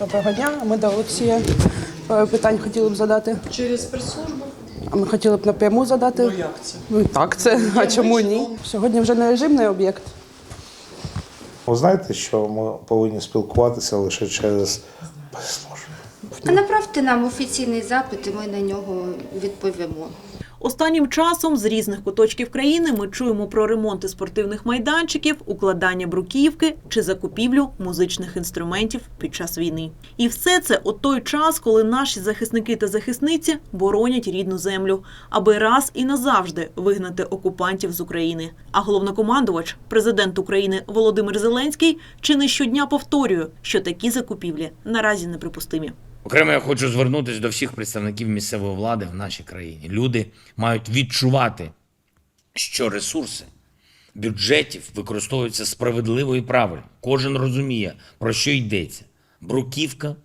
Доброго дня. Ми до Олексія питань хотіли б задати. Через прес-службу? А ми хотіли б напряму задати. Ну як це? Ну, так, це. А чому ні? Сьогодні вже не режимний об'єкт. Ви знаєте, що ми повинні спілкуватися лише через прес-службу. А направте нам офіційний запит, і ми на нього відповімо. Останнім часом з різних куточків країни ми чуємо про ремонти спортивних майданчиків, укладання бруківки чи закупівлю музичних інструментів під час війни. І все це у той час, коли наші захисники та захисниці боронять рідну землю, аби раз і назавжди вигнати окупантів з України. А головнокомандувач, президент України Володимир Зеленський, чи не щодня повторює, що такі закупівлі наразі неприпустимі. Окремо я хочу звернутися до всіх представників місцевої влади в нашій країні. Люди мають відчувати, що ресурси бюджетів використовуються справедливо і правильно. Кожен розуміє, про що йдеться. Бруківка,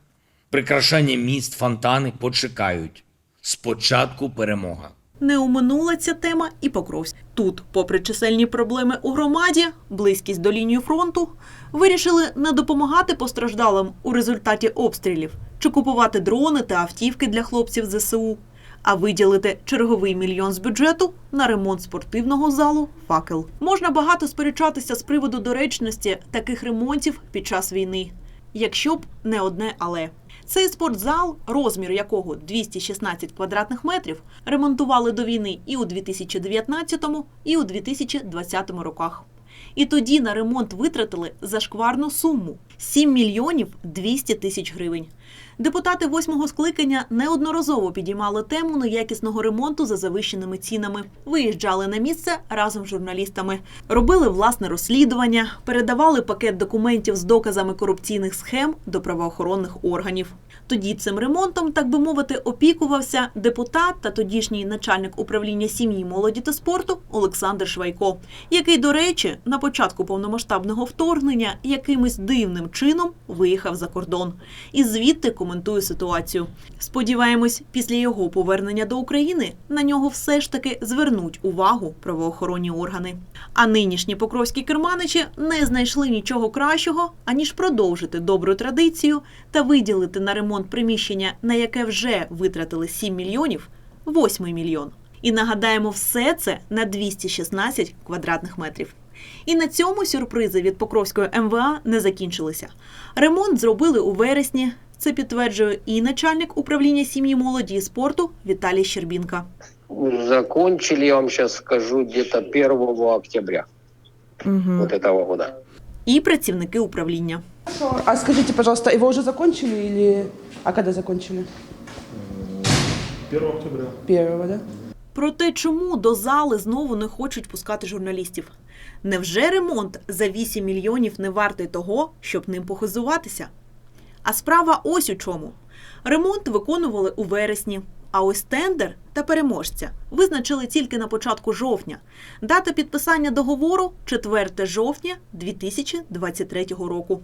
прикрашання міст, фонтани почекають. Спочатку перемога. Не оминула ця тема і Покровськ. Тут, попри чисельні проблеми у громаді, близькість до лінії фронту, вирішили не допомагати постраждалим у результаті обстрілів чи купувати дрони та автівки для хлопців ЗСУ, а виділити черговий мільйон з бюджету на ремонт спортивного залу факел. Можна багато сперечатися з приводу доречності таких ремонтів під час війни, якщо б не одне але. Цей спортзал, розмір якого 216 квадратних метрів, ремонтували до війни і у 2019, і у 2020 роках. І тоді на ремонт витратили зашкварну суму 7 мільйонів 200 тисяч гривень. Депутати восьмого скликання неодноразово підіймали тему неякісного ремонту за завищеними цінами. Виїжджали на місце разом з журналістами, робили власне розслідування, передавали пакет документів з доказами корупційних схем до правоохоронних органів. Тоді цим ремонтом, так би мовити, опікувався депутат та тодішній начальник управління сім'ї, молоді та спорту Олександр Швайко, який, до речі, на початку повномасштабного вторгнення якимось дивним чином виїхав за кордон і звідти коментує ситуацію. Сподіваємось, після його повернення до України на нього все ж таки звернуть увагу правоохоронні органи. А нинішні покровські керманичі не знайшли нічого кращого, аніж продовжити добру традицію та виділити на ремонт приміщення, на яке вже витратили 7 мільйонів, 8 мільйон. І нагадаємо, все це на 216 квадратних метрів. І на цьому сюрпризи від Покровської МВА не закінчилися. Ремонт зробили у вересні. Це підтверджує і начальник управління сім'ї молоді і спорту Віталій Щербінка. Закончили, я вам сейчас скажу, где-то 1 октября вот этого года. і працівники управління. А скажите, пожалуйста, его уже закончили или... А когда закончили? 1 октября. Первого, да? Про те, чому до зали знову не хочуть пускати журналістів. Невже ремонт за 8 мільйонів не вартий того, щоб ним похизуватися? А справа ось у чому. Ремонт виконували у вересні, а ось тендер та переможця визначили тільки на початку жовтня. Дата підписання договору 4 жовтня 2023 року.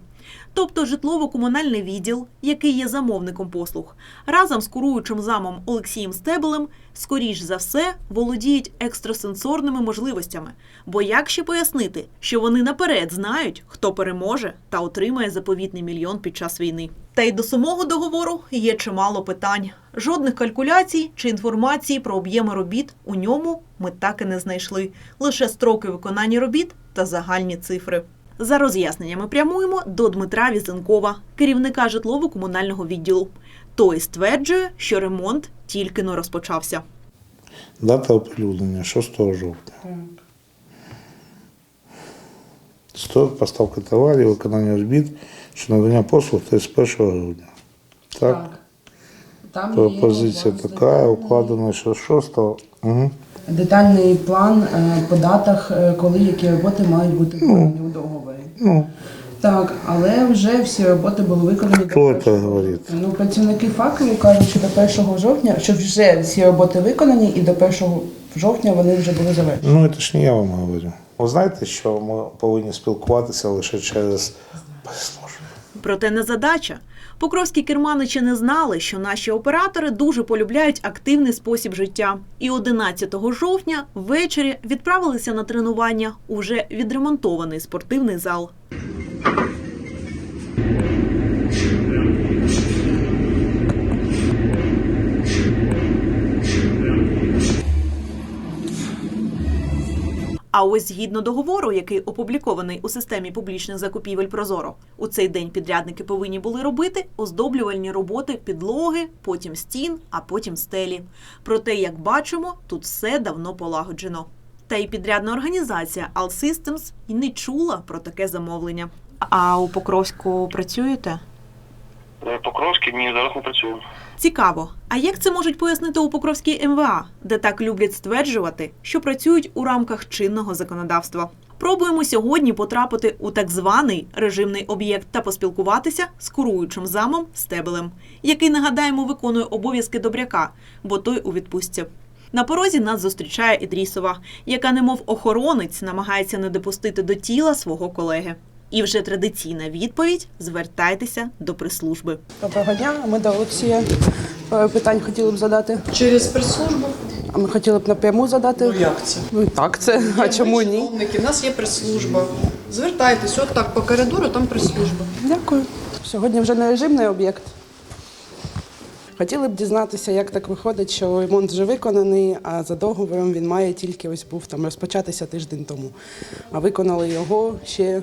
Тобто житлово-комунальний відділ, який є замовником послуг, разом з куруючим замом Олексієм Стебелем, скоріш за все, володіють екстрасенсорними можливостями. Бо як ще пояснити, що вони наперед знають, хто переможе та отримає заповітний мільйон під час війни. Та й до самого договору є чимало питань. Жодних калькуляцій чи інформації про об'єми робіт у ньому ми так і не знайшли. Лише строки виконання робіт та загальні цифри. За роз'ясненнями прямуємо до Дмитра Візенкова, керівника житлово-комунального відділу. Той стверджує, що ремонт тільки но розпочався. Дата оприлюднення 6 жовтня. Строк поставки товарів, виконання робіт, що надання послуг 31 грудня. Так, Там пропозиція така, укладена ще 6. Угу. Детальний план е, по датах, е, коли які роботи мають бути виконані у договорі. Ну, Так, але вже всі роботи були виконані Хто це першого- говорить? Ну, працівники факелу кажуть, що до 1 жовтня, що вже всі роботи виконані, і до 1 жовтня вони вже були завершені. ну це ж не я вам говорю. Ви знаєте, що ми повинні спілкуватися лише через прес-службу. Проте не задача. Покровські керманичі не знали, що наші оператори дуже полюбляють активний спосіб життя. І 11 жовтня ввечері відправилися на тренування у вже відремонтований спортивний зал. А ось згідно договору, який опублікований у системі публічних закупівель Прозоро, у цей день підрядники повинні були робити оздоблювальні роботи підлоги, потім стін, а потім стелі. Проте, як бачимо, тут все давно полагоджено. Та й підрядна організація All Systems і не чула про таке замовлення. А у Покровську працюєте? Е, Покровський ні, зараз не працюю. Цікаво, а як це можуть пояснити у Покровській МВА, де так люблять стверджувати, що працюють у рамках чинного законодавства? Пробуємо сьогодні потрапити у так званий режимний об'єкт та поспілкуватися з куруючим замом Стебелем, який нагадаємо виконує обов'язки добряка, бо той у відпустці. На порозі нас зустрічає Ідрісова, яка, немов охоронець, намагається не допустити до тіла свого колеги. І вже традиційна відповідь: звертайтеся до прес-служби. Доброго дня. Ми до Олексія питань хотіли б задати. Через прес-службу? А ми хотіли б напряму задати. Ну як це? Ну, так, це. А чому ні? чиновники, у нас є прес-служба. Звертайтесь, от так по коридору, там прес-служба. Дякую. Сьогодні вже не режимний об'єкт. Хотіли б дізнатися, як так виходить, що ремонт вже виконаний, а за договором він має тільки ось був там розпочатися тиждень тому. А виконали його ще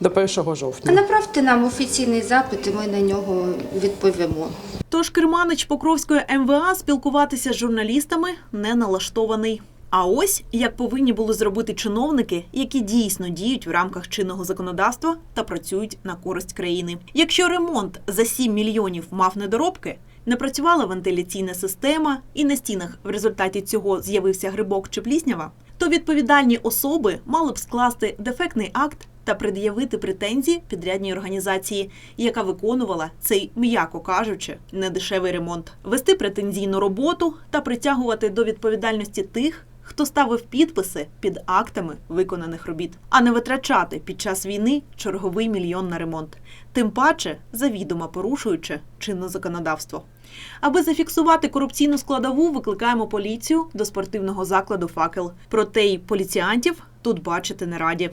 до 1 жовтня. Направте нам офіційний запит, і ми на нього відповімо. Тож керманич Покровської МВА спілкуватися з журналістами не налаштований. А ось як повинні були зробити чиновники, які дійсно діють в рамках чинного законодавства та працюють на користь країни. Якщо ремонт за 7 мільйонів мав недоробки, не працювала вентиляційна система, і на стінах в результаті цього з'явився грибок чи пліснява, то відповідальні особи мали б скласти дефектний акт та пред'явити претензії підрядній організації, яка виконувала цей, м'яко кажучи, недешевий ремонт, вести претензійну роботу та притягувати до відповідальності тих. Хто ставив підписи під актами виконаних робіт, а не витрачати під час війни черговий мільйон на ремонт, тим паче завідомо порушуючи чинне законодавство. Аби зафіксувати корупційну складову, викликаємо поліцію до спортивного закладу факел. Проте й поліціантів тут бачити не раді.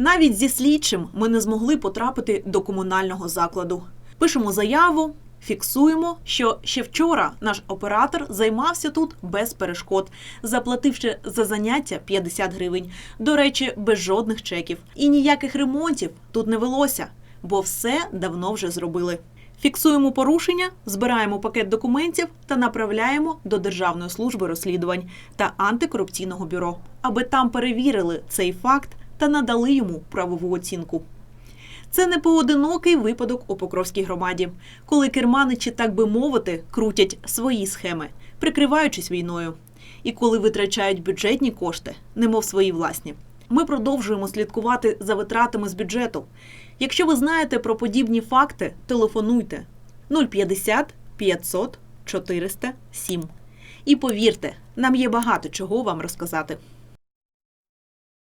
Навіть зі слідчим ми не змогли потрапити до комунального закладу. Пишемо заяву, фіксуємо, що ще вчора наш оператор займався тут без перешкод, заплативши за заняття 50 гривень. До речі, без жодних чеків. І ніяких ремонтів тут не велося, бо все давно вже зробили. Фіксуємо порушення, збираємо пакет документів та направляємо до Державної служби розслідувань та антикорупційного бюро, аби там перевірили цей факт та надали йому правову оцінку. Це не поодинокий випадок у Покровській громаді, коли керманичі, так би мовити, крутять свої схеми, прикриваючись війною, і коли витрачають бюджетні кошти, немов свої власні. Ми продовжуємо слідкувати за витратами з бюджету. Якщо ви знаєте про подібні факти, телефонуйте 050 500 400 7. І повірте, нам є багато чого вам розказати.